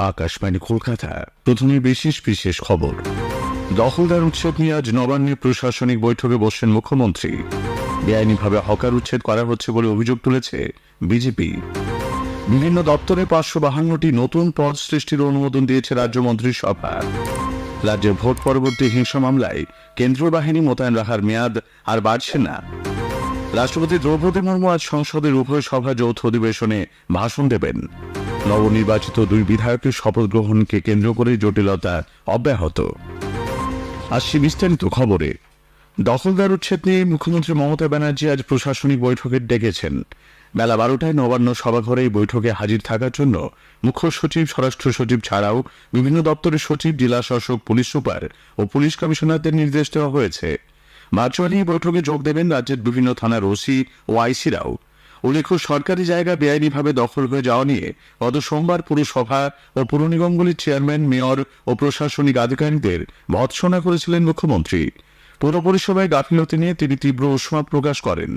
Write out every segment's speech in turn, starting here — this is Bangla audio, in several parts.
আকাশবাণী, কলকাতা। প্রথমে বিশেষ বিশেষ খবর। দখলদার উচ্ছেদ নিয়ে আজ নবান্নে প্রশাসনিক বৈঠকে বসছেন মুখ্যমন্ত্রী। বেআইনিভাবে হকার উচ্ছেদ করা হচ্ছে বলে অভিযোগ তুলেছে বিজেপি। বিভিন্ন দপ্তরে পাঁচশো বাহান্নটি নতুন পদ সৃষ্টির অনুমোদন দিয়েছে রাজ্য মন্ত্রিসভা। রাজ্যে ভোট পরবর্তী হিংসা মামলায় কেন্দ্রীয় বাহিনী মোতায়েন রাখার মেয়াদ আর বাড়ছে না। রাষ্ট্রপতি দ্রৌপদী মুর্মু আজ সংসদের উভয় সভা যৌথ অধিবেশনে ভাষণ দেবেন। নবনির্বাচিত দুই বিধায়কের শপথ গ্রহণকে কেন্দ্র করে জটিলতা অব্যাহত। আসছি বিস্তারিত খবরে। দখলদার উচ্ছেদ নিয়ে মুখ্যমন্ত্রী মমতা ব্যানার্জি আজ প্রশাসনিক বৈঠকে ডেকেছেন। বেলা বারোটায় নবান্ন সভাঘরে এই বৈঠকে হাজির থাকার জন্য মুখ্য সচিব, স্বরাষ্ট্র সচিব ছাড়াও বিভিন্ন দপ্তরের সচিব, জেলা শাসক, পুলিশ সুপার ও পুলিশ কমিশনারদের নির্দেশ দেওয়া হয়েছে। ভার্চুয়ালি বৈঠকে যোগ দেবেন রাজ্যের বিভিন্ন থানার ওসি ও আইসিরাও। উল্লেখ্য, সরকারি জায়গা বেআইনিভাবে দখল হয়ে যাওয়া নিয়ে গত সোমবার পুরসভা ও পুর নিগমগুলির চেয়ারম্যান, মেয়র ও প্রশাসনিক আধিকারিকদের ভৎসনা করেছিলেন মুখ্যমন্ত্রী। পৌর পরিষেবায় গাফিলতি নিয়ে তিনি তীব্র উষ্মা প্রকাশ করেন।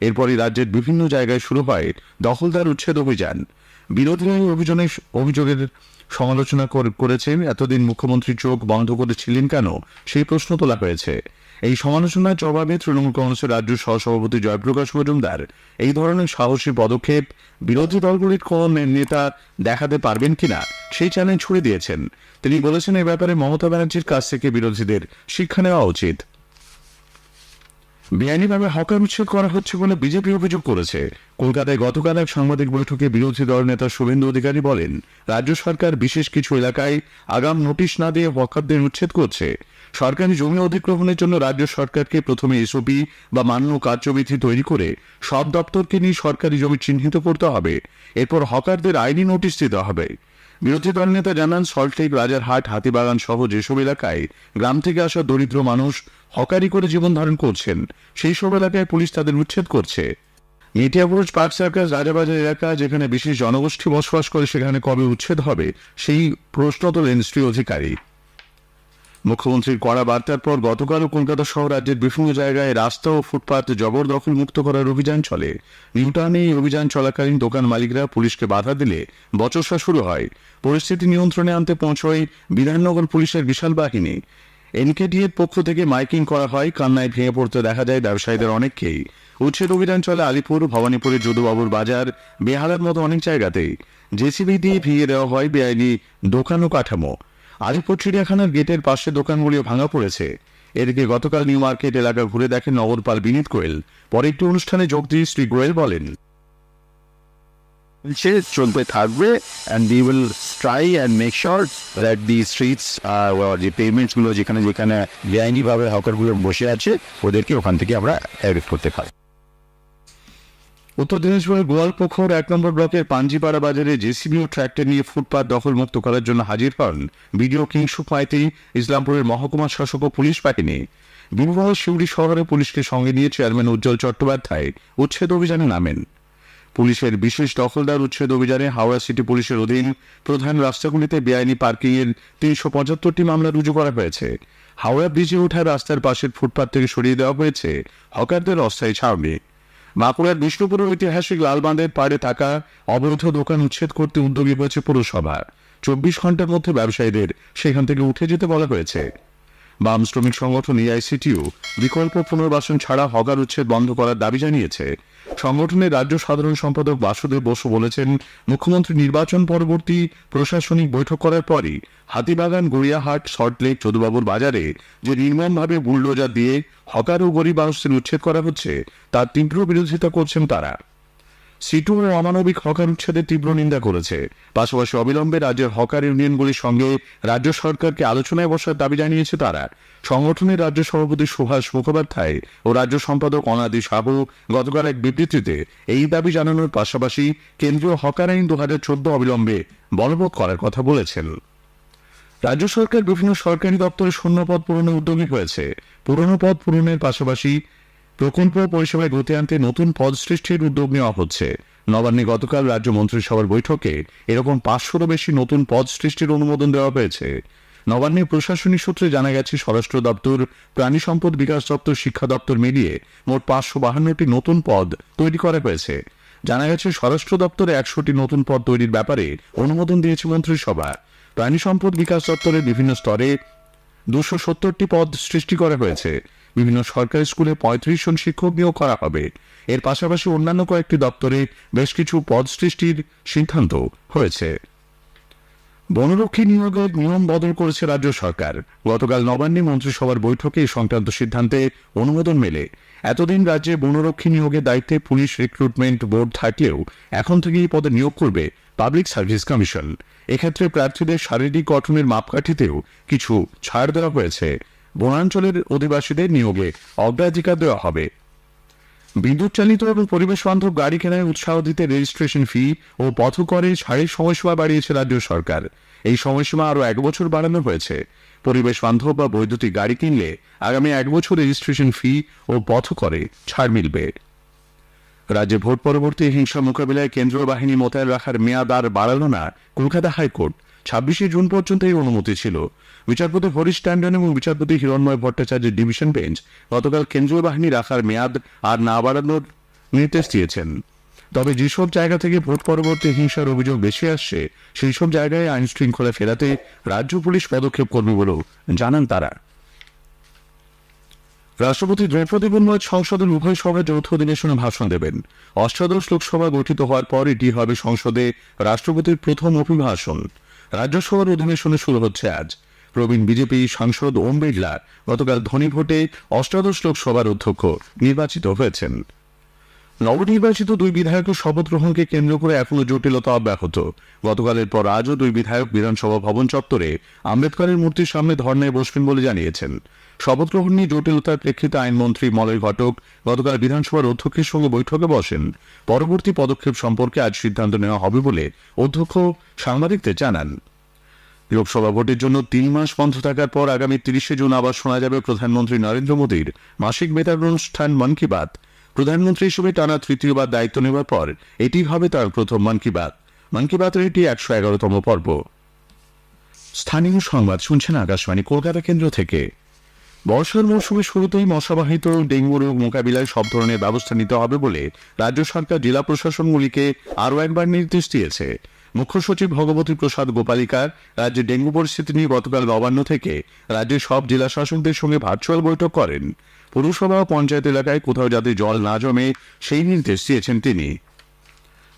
এরপরই রাজ্যের বিভিন্ন জায়গায় শুরু হয় দখলদার উচ্ছেদ অভিযান। বিরোধী অভিযোগের সমালোচনা কর- করেছেন? এতদিন মুখ্যমন্ত্রী চোখ বন্ধ করেছিলেন কেন? সেই প্রশ্ন তোলা হয়েছে। এই সমালোচনার জবাবে তৃণমূল কংগ্রেসের রাজ্য সহসভাপতি জয়প্রকাশ মজুমদার এই ধরনের সাহসী পদক্ষেপ বিরোধী দলগুলির কোন নেতা দেখাতে পারবেন কিনা, সেই চ্যালেঞ্জ ছুড়ে দিয়েছেন। তিনি বলেছেন, এ ব্যাপারে মমতা ব্যানার্জির কাছ থেকে বিরোধীদের শিক্ষা নেওয়া উচিত। বেআইনিভাবে হকার উচ্ছেদ করা হচ্ছে বলে বিজেপি অভিযোগ করেছে। কলকাতায় গতকাল এক সাংবাদিক বৈঠকে বিরোধী দল নেতা শুভেন্দু অধিকারী বলেন, রাজ্য সরকার বিশেষ কিছু এলাকায় আগাম নোটিশ না দিয়ে হকারদের উচ্ছেদ করছে। সরকারি জমি অধিগ্রহণের জন্য রাজ্য সরকারকে প্রথমে এসওপি বা মান্য কার্যবিধি তৈরি করে সব দপ্তরকে নিয়ে সরকারি জমি চিহ্নিত করতে হবে। এরপর হকারদের আইনি নোটিশ দিতে হবে। বিরোধী দল নেতা জানান সল্টলেক রাজারহাট হাতিবাগান সহ যেসব এলাকায় গ্রাম থেকে আসা দরিদ্র মানুষ হকারি করে জীবন ধারণ করছেন, সেই সব এলাকায় পুলিশ তাদের উচ্ছেদ করছে। মেটিয়াবুরুজ পার্ক সার্কাস, রাজাবাজার এলাকা, যেখানে বিশেষ জনগোষ্ঠী বসবাস করে, সেখানে কবে উচ্ছেদ হবে, সেই প্রশ্ন তোলেন শ্রী অধিকারী। মুখ্যমন্ত্রীর কড়া বার্তার পর গতকালও কলকাতা সহ রাজ্যের বিভিন্ন জায়গায় রাস্তা ও ফুটপাত জবরদখল মুক্ত করার অভিযান চলে। নিউটাউনে এই অভিযান চলাকালীন দোকান মালিকরা পুলিশকে বাধা দিলে বচসা শুরু হয়। পরিস্থিতি নিয়ন্ত্রণে আনতে পৌঁছয় বিধাননগর পুলিশের বিশাল বাহিনী। এনকেডি এর পক্ষ থেকে মাইকিং করা হয়, কান্নায় ভেঙে পড়তে দেখা যায় ব্যবসায়ীদের অনেককেই। উচ্ছেদ অভিযান চলে আলিপুর, ভবানীপুরের যদুবাবুর বাজার, বেহালার মতো অনেক জায়গাতেই। জেসিবি দিয়ে ভেঙে দেওয়া হয় বেআইনি দোকান ও কাঠামো। আলিপুর চিড়িয়াখানার গেটের পাশে দোকানগুলিও ভাঙা পড়েছে। এদিকে গতকাল নিউ মার্কেট এলাকা ঘুরে দেখেন নগরপাল বিনীত গোয়েল। পরে একটি অনুষ্ঠানে যোগ দিয়ে শ্রী গোয়েল বলেন, সে চলতে থাকবে and we will try and make sure that the streets যে পেমেন্টসগুলো যেখানে যেখানে বেআইনিভাবে হকারগুলো বসে আছে, ওদেরকে ওখান থেকে আমরা অ্যারেস্ট করতে পারি উত্তর দিনাজপুরের গোয়ালপোখর এক নম্বর ব্লকের পাঞ্জিপাড়া বাজারে জেসিবি ও ট্র্যাক্টর নিয়ে ফুটপাত দখলমুক্ত করার জন্য হাজির হন বিডিও কিংসু মাইতি ইসলামপুরের মহকুমা শাসক ও পুলিশ বাহিনী। বিবাহ শিউড়ি শহরে পুলিশকে সঙ্গে নিয়ে চেয়ারম্যান উজ্জ্বল চট্টোপাধ্যায় উচ্ছেদ অভিযানে নামেন। পুলিশের বিশেষ দখলদার উচ্ছেদ অভিযানে হাওড়া সিটি পুলিশের অধীন প্রধান রাস্তাগুলিতে বেআইনি পার্কিং এর তিনশো পঁচাত্তরটি মামলা রুজু করা হয়েছে। হাওড়া ব্রিজে ওঠা রাস্তার পাশের ফুটপাত থেকে সরিয়ে দেওয়া হয়েছে হকারদের অস্থায়ী ছাউনি। বাঁকুড়ার বিষ্ণুপুরের ঐতিহাসিক লালবাঁধের পাড়ে থাকা অবৈধ দোকান উচ্ছেদ করতে উদ্যোগী হয়েছে পুরসভা। চব্বিশ ঘণ্টার মধ্যে ব্যবসায়ীদের সেখান থেকে উঠে যেতে বলা হয়েছে। বাম শ্রমিক সংগঠন এআইসিটিও বিকল্প পুনর্বাসন ছাড়া হগার উচ্ছেদ বন্ধ করার দাবি জানিয়েছে। সংগঠনের রাজ্য সাধারণ সম্পাদক বাসুদেব বসু বলেছেন, মুখ্যমন্ত্রী নির্বাচন পরবর্তী প্রশাসনিক বৈঠক করার পরই হাতিবাগান, গড়িয়াহাট, সল্টলেক যদুবাবুর বাজারে যে নির্মমভাবে বুলডোজার দিয়ে হকার ও গরিব মানুষদের উচ্ছেদ করা হচ্ছে, তার তীব্র বিরোধিতা করছেন তারা। সিটু ও অমানবিক হকার উচ্ছেদের তীব্র নিন্দা করেছে। পাশাপাশি অবিলম্বে রাজ্যের হকার ইউনিয়নগুলির সঙ্গে রাজ্য সরকারকে আলোচনায় বসার দাবি জানিয়েছে তারা। সংগঠনের রাজ্য সভাপতি সুভাষ মুখোপাধ্যায় ও রাজ্য সম্পাদক অনাদি সাহু গতকাল এক বিবৃতিতে এই দাবি জানানোর পাশাপাশি কেন্দ্রীয় হকার আইন দু হাজার চোদ্দ অবিলম্বে বলবৎ করার কথা বলেছেন। রাজ্য সরকার বিভিন্ন সরকারি দপ্তরে শূন্য পদ পূরণে উদ্যোগী হয়েছে। পুরনো পদ পূরণের পাশাপাশি প্রকল্প পরিষেবায় গতি আনতে নতুন পদ সৃষ্টির উদ্যোগ নেওয়া হচ্ছে। নবান্নে গতকাল রাজ্য মন্ত্রিসভার বৈঠকে এরকম পাঁচশোরও বেশি নতুন পদ সৃষ্টির অনুমোদন দেওয়া হয়েছে। নবান্নে প্রশাসনিক সূত্রে জানা গেছে, স্বরাষ্ট্র দপ্তর প্রাণী সম্পদ বিকাশ দপ্তর শিক্ষা দপ্তর মিলিয়ে মোট পাঁচশো বাহান্নটি নতুন পদ তৈরি করা হয়েছে। জানা গেছে, স্বরাষ্ট্র দপ্তরে একশোটি নতুন পদ তৈরির ব্যাপারে অনুমোদন দিয়েছে মন্ত্রিসভা। প্রাণী সম্পদ বিকাশ দপ্তরের বিভিন্ন স্তরে দুশো সত্তরটি পদ সৃষ্টি করা হয়েছে। বিভিন্ন সরকারি স্কুলে পঁয়ত্রিশ জন শিক্ষক নিয়োগ করা হবে। এর পাশাপাশি অন্যান্য কয়েকটি দপ্তরে বেশ কিছু পদ সৃষ্টির সিদ্ধান্ত হয়েছে। বনরক্ষী নিয়োগের নিয়ম বদল করেছে রাজ্য সরকার। গতকাল নবান্নে মন্ত্রিসভার বৈঠকে এই সংক্রান্ত সিদ্ধান্তে অনুমোদন মেলে। এতদিন রাজ্যে বনরক্ষী নিয়োগের দায়িত্বে পুলিশ রিক্রুটমেন্ট বোর্ড থাকলেও এখন থেকে এই পদে নিয়োগ করবে পাবলিক সার্ভিস কমিশন। এক্ষেত্রে প্রার্থীদের শারীরিক গঠনের মাপকাঠিতেও কিছু ছাড় দেওয়া হয়েছে। বনাঞ্চলের অধিবাসীদের নিয়োগে অগ্রাধিকার দেওয়া হবে। বিদ্যুৎ চালিত এবং পরিবেশ বান্ধব গাড়ি কেনায় উৎসাহ দিতে রেজিস্ট্রেশন ফি ও পথকরে ছাড়ের সময়সীমা বাড়িয়েছে রাজ্য সরকার। এই সময়সীমা আরও এক বছর বাড়ানো হয়েছে। পরিবেশ বান্ধব বা বৈদ্যুতিক গাড়ি কিনলে আগামী এক বছর রেজিস্ট্রেশন ফি ও পথ করে ছাড় মিলবে। রাজ্যে ভোট পরবর্তী হিংসা মোকাবিলায় কেন্দ্রীয় বাহিনী মোতায়েন রাখার মেয়াদ আর বাড়ালো না কলকাতা হাইকোর্ট। ছাব্বিশে জুন পর্যন্ত এই অনুমতি ছিল। বিচারপতি হরিশ ট্যান্ডন এবং বিচারপতি হিরণময় ভট্টাচার্যের ডিভিশন বেঞ্চ গতকাল কেন্দ্রীয় বাহিনী রাখার মেয়াদ আর না বাড়ানোর নির্দেশ দিয়েছেন। তবে যেসব জায়গা থেকে ভোট পরবর্তী হিংসার অভিযোগ বেশি আসছে সেই সব জায়গায় আইন শৃঙ্খলা ফেরাতে রাজ্য পুলিশ পদক্ষেপ করবে বলেও জানান তারা। রাষ্ট্রপতি দ্রৌপদী মুর্মু সংসদের উভয় সভায় যৌথ অধিবেশনে ভাষণ দেবেন। অষ্টাদশ লোকসভা গঠিত হওয়ার পর এটি হবে সংসদে রাষ্ট্রপতির প্রথম অভিভাষণ। রাজ্যসভার অধিবেশনে শুরু হচ্ছে আজ। প্রবীণ বিজেপি সাংসদ ওম বিড়লা গতকাল ধনী ভোটে অষ্টাদশ লোকসভার অধ্যক্ষ নির্বাচিত হয়েছেন। নবনির্বাচিত দুই বিধায়কের শপথ গ্রহণকে কেন্দ্র করে এখনও জটিলতা অব্যাহত গতকালের পর আজও দুই বিধায়ক বিধানসভা ভবন চত্বরে আম্বেদকরের মূর্তির সামনে ধর্নায় বসবেন বলে জানিয়েছেন। শপথ গ্রহণ নিয়ে জটিলতার প্রেক্ষিতে আইনমন্ত্রী মলয় ঘটক গতকাল বিধানসভার অধ্যক্ষের সঙ্গে বৈঠকে বসেন। পরবর্তী পদক্ষেপ সম্পর্কে আজ সিদ্ধান্ত নেওয়া হবে বলে অধ্যক্ষ সাংবাদিকদের জানান। লোকসভা ভোটের জন্য তিন মাস বন্ধ থাকার পর আগামী তিরিশে জুন আবার শোনা যাবে প্রধানমন্ত্রী নরেন্দ্র মোদীর মাসিক বেতার অনুষ্ঠান মন কি বাত। প্রধানমন্ত্রী হিসেবে টানা তৃতীয়বার দায়িত্ব নেওয়ার পর এটি হবে তার প্রথম মন কি বাত। মন কি বাতের এটি একশো এগারোতম পর্ব। স্থানীয় সংবাদ শুনছেন আকাশবাণী, কলকাতা কেন্দ্র থেকে। বর্ষার মৌসুমের শুরুতেই মশাবাহিত ডেঙ্গু রোগ মোকাবিলায় সব ধরনের ব্যবস্থা নিতে হবে বলে রাজ্য সরকার জেলা প্রশাসনগুলিকে আরও একবার নির্দেশ দিয়েছে। মুখ্য সচিব ভগবতী প্রসাদ গোপালিকার রাজ্যে ডেঙ্গু পরিস্থিতি নিয়ে গতকাল নবান্ন থেকে রাজ্যের সব জেলা শাসকদের সঙ্গে ভার্চুয়াল বৈঠক করেন। পুরসভা পঞ্চায়েত এলাকায় কোথাও যাতে জল না জমে, সেই নির্দেশ দিয়েছেন তিনি।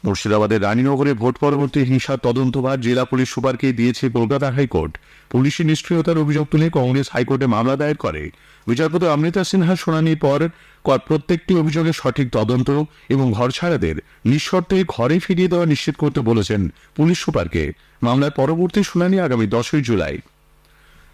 মুর্শিদাবাদের রানীনগরে ভোট পরবর্তী হিংসার তদন্তভার জেলা পুলিশ সুপারকে দিয়েছে কলকাতা হাইকোর্ট। পুলিশি নিষ্ক্রিয়তার অভিযোগ তুলে কংগ্রেস হাইকোর্টে মামলা দায়ের করে। বিচারপতি অমৃতা সিনহা শুনানির পর প্রত্যেকটি অভিযোগের সঠিক তদন্ত এবং ঘর ছাড়াদের নিঃশর্তে ঘরে ফিরিয়ে দেওয়া নিশ্চিত করতে বলেছেন পুলিশ সুপারকে। মামলার পরবর্তী শুনানি আগামী দশই জুলাই।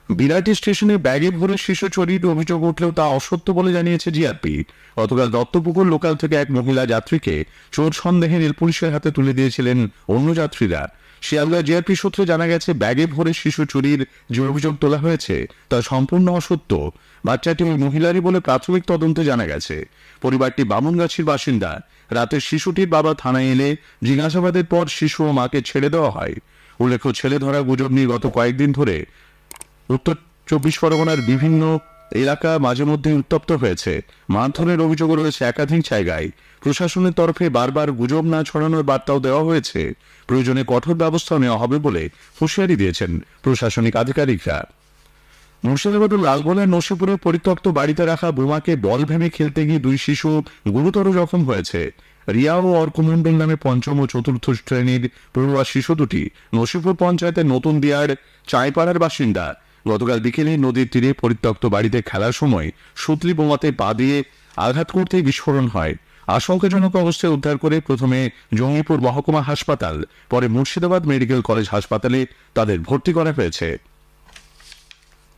বিরাটি স্টেশনে ব্যাগে ভরে শিশু চুরির অভিযোগ উঠলেও তা অসত্য বলে জানিয়েছে জিআরপি। গতকাল দত্তপুকুর লোকাল থেকে এক মহিলা যাত্রীকে চোর সন্দেহে রেল পুলিশের হাতে তুলে দিয়েছিলেন অন্য যাত্রীরা। শিয়ালদা জিআরপি সূত্রে জানা গেছে, ব্যাগে ভরে শিশু চুরির যে অভিযোগ তোলা হয়েছে, তা সম্পূর্ণ অসত্য। বাচ্চাটি ওই মহিলারই বলে প্রাথমিক তদন্তে জানা গেছে। পরিবারটি বামনগাছির বাসিন্দা। রাতে শিশুটির বাবা থানায় এলে জিজ্ঞাসাবাদের পর শিশু ও মাকে ছেড়ে দেওয়া হয়। উল্লেখ্য, ছেলে ধরা গুজব নিয়ে গত কয়েকদিন ধরে উত্তর চব্বিশ পরগনার বিভিন্ন এলাকা মাঝে মধ্যে উত্তপ্ত হয়েছে। মারধরের অভিযোগ রয়েছে একাধিক জায়গায়। প্রশাসনের তরফে বারবার গুজব না ছড়ানোর বার্তাও দেওয়া হয়েছে। প্রয়োজনে কঠোর ব্যবস্থা নেওয়া হবে বলে হুঁশিয়ারি দিয়েছেন প্রশাসনিক আধিকারিকরা। মুর্শিদাবাদের লালগোলার নসিপুরে পরিত্যক্ত বাড়িতে রাখা বোমাকে বল ভেঙে খেলতে গিয়ে দুই শিশু গুরুতর জখম হয়েছে। রিয়া ও অর্কমন্ডল নামে পঞ্চম ও চতুর্থ শ্রেণির পড়ুয়া শিশু দুটি নসিপুর পঞ্চায়েতের নতুন দিয়ার চাঁইপাড়ার বাসিন্দা। গতকাল বিকেলে নদীর তীরে পরিত্যক্ত বাড়িতে খেলার সময় সুতলি বোমাতে পা দিয়ে আঘাত করতেই বিস্ফোরণ হয়। আশঙ্কাজনক অবস্থায় উদ্ধার করে প্রথমে জঙ্গিপুর মহকুমা হাসপাতাল, পরে মুর্শিদাবাদ মেডিকেল কলেজ হাসপাতালে তাদের ভর্তি করা হয়েছে।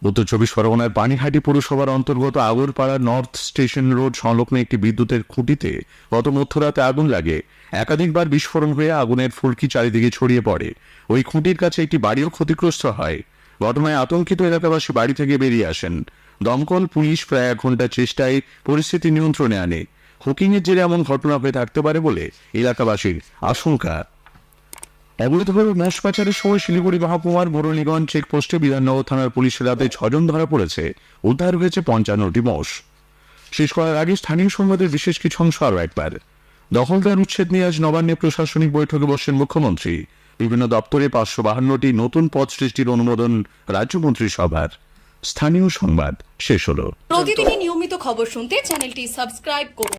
উত্তর চব্বিশ পরগনার পানিহাটি পুরসভার অন্তর্গত আগরপাড়া নর্থ স্টেশন রোড সংলগ্ন একটি বিদ্যুতের খুঁটিতে গত মধ্যরাতে আগুন লাগে। একাধিকবার বিস্ফোরণ হয়ে আগুনের ফুলকি চারিদিকে ছড়িয়ে পড়ে। ওই খুঁটির কাছে একটি বাড়িও ক্ষতিগ্রস্ত হয়। ঘটনায় আতঙ্কিত এলাকাবাসী বাড়ি থেকে বেরিয়ে আসেন। দমকল, পুলিশ প্রায় এক ঘণ্টার চেষ্টায় পরিস্থিতি নিয়ন্ত্রণে আনে। হুকিংয়ের জেরে এমন ঘটনা হয়ে থাকতে পারে বলে এলাকাবাসীর আশঙ্কা। অবৈধভাবে ম্যাশ পাচারের সময় শিলিগুড়ি মহকুমার মুরলীগঞ্জ চেকপোস্টে বিধাননগর থানার পুলিশের হাতে ছজন ধরা পড়েছে। উদ্ধার হয়েছে পঞ্চান্নটি মোষ। শেষ করার আগে স্থানীয় সংবাদের বিশেষ কিছু অংশ আরও একবার। দখলদার উচ্ছেদ নিয়ে আজ নবান্নে প্রশাসনিক বৈঠকে বসেন মুখ্যমন্ত্রী। বিভিন্ন দপ্তরে পাঁচশো বাহান্নটি নতুন পদ সৃষ্টির অনুমোদন রাজ্য মন্ত্রিসভার স্থানীয় সংবাদ শেষ হলো। প্রতিদিনই নিয়মিত খবর শুনতে চ্যানেলটি সাবস্ক্রাইব করুন।